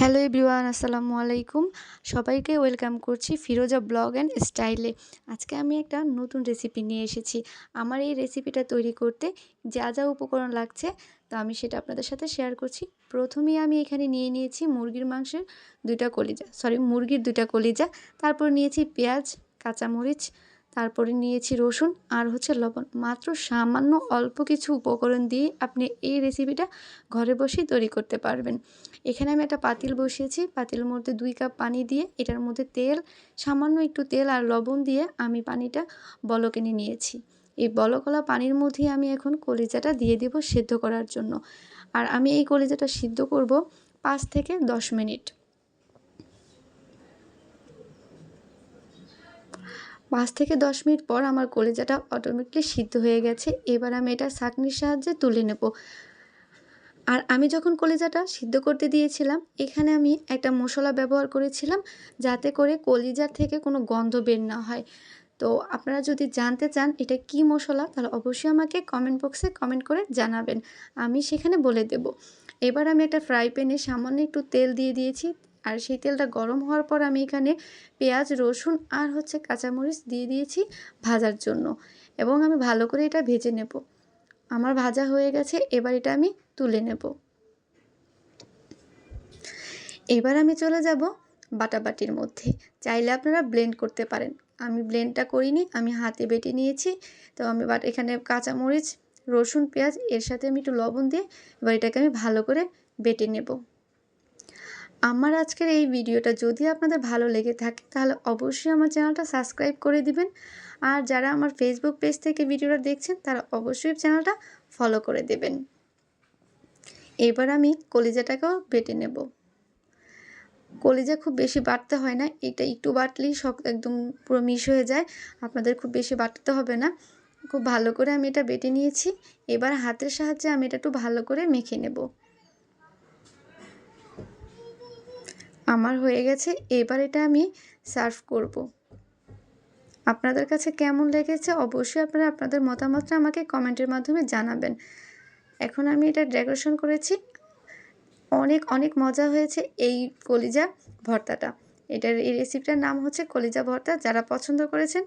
Hello everyone আসসালামু আলাইকুম। সবাইকে ওয়েলকাম করছি ফিরোজা ব্লগ অ্যান্ড স্টাইলে আজকে আমি একটা নতুন রেসিপি নিয়ে এসেছি। আমার এই রেসিপিটা তৈরি করতে যা যা উপকরণ লাগছে, তো আমি সেটা আপনাদের সাথে শেয়ার করছি। প্রথমেই আমি এখানে নিয়ে নিয়েছি মুরগির মাংসের দুইটা কলিজা সরি মুরগির দুইটা কলিজা। তারপর নিয়েছি পেঁয়াজ, কাঁচামরিচ তারপরে নিয়েছি রসুন আর হচ্ছে লবণ। মাত্র সামান্য অল্প কিছু উপকরণ দিয়ে আপনি এই রেসিপিটা ঘরে বসেই তৈরি করতে পারবেন। এখানে আমি একটা পাতিল বসিয়েছি। পাতিলের মধ্যে দুই কাপ পানি দিয়ে এটার মধ্যে তেল, সামান্য একটু তেল আর লবণ দিয়ে আমি পানিটা বল বলকেনে নিয়েছি। এই বলকলা পানির মধ্যে আমি এখন কলিজাটা দিয়ে দেব সেদ্ধ করার জন্য। আর আমি এই কলিজাটা সিদ্ধ করব পাঁচ থেকে দশ মিনিট। পাঁচ থেকে দশ মিনিট পর আমার কলিজাটা অটোমেটিকলি সিদ্ধ হয়ে গেছে। এবার আমি এটা ছাঁকনির সাহায্যে তুলে নেব। আর আমি যখন কলিজাটা সিদ্ধ করতে দিয়েছিলাম, এখানে আমি একটা মশলা ব্যবহার করেছিলাম যাতে করে কলিজার থেকে কোনো গন্ধ বের না হয়। তো আপনারা যদি জানতে চান এটা কি মশলা, তাহলে অবশ্যই আমাকে কমেন্ট বক্সে কমেন্ট করে জানাবেন। আমি সেখানে বলে দেব। এবার আমি একটা ফ্রাই প্যানে সামান্য একটু তেল দিয়ে দিয়েছি। আর সেই তেলটা গরম হওয়ার পর আমি এখানে পেঁয়াজ, রসুন আর হচ্ছে কাঁচামরিচ দিয়ে দিয়েছি ভাজার জন্য এবং আমি ভালো করে এটা ভেজে নেব। আমার ভাজা হয়ে গেছে, এবার এটা আমি তুলে নেব। এবার আমি চলে যাব বাটাবাটির মধ্যে। চাইলে আপনারা ব্লেন্ড করতে পারেন। আমি ব্লেন্ডটা করিনি, আমি হাতে বেটে নিয়েছি। তো আমি বাট এখানে কাঁচামরিচ, রসুন, পেঁয়াজ, এর সাথে আমি একটু লবণ দিয়ে এবার এটাকে আমি ভালো করে বেটে নেব। আমার আজকের এই ভিডিওটা যদি আপনাদের ভালো লেগে থাকে, তাহলে অবশ্যই আমার চ্যানেলটা সাবস্ক্রাইব করে দিবেন। আর যারা আমার ফেসবুক পেজ থেকে ভিডিওটা দেখছেন, তারা অবশ্যই চ্যানেলটা ফলো করে দেবেন। এবার আমি কলিজাটাকেও বেটে নেব। কলিজা খুব বেশি বাটতে হয় না, এটা একটু বাটলেই সব একদম পুরো মিশ হয়ে যায়, আপনাদের খুব বেশি বাটতে হবে না। খুব ভালো করে আমি এটা বেটে নিয়েছি, এবার হাতের সাহায্যে আমি এটা একটু ভালো করে মেখে নেব। আমার হয়ে গেছে, এবার এটা আমি সার্ভ করব। আপনাদের কাছে কেমন লেগেছে অবশ্যই আপনারা আপনাদের মতামতটা আমাকে কমেন্টের মাধ্যমে জানাবেন। এখন আমি এটা ডেকোরেশন করেছি। অনেক অনেক মজা হয়েছে এই কলিজা ভর্তাটা। এটার এই রেসিপিটার নাম হচ্ছে কলিজা ভর্তা। যারা পছন্দ করেছেন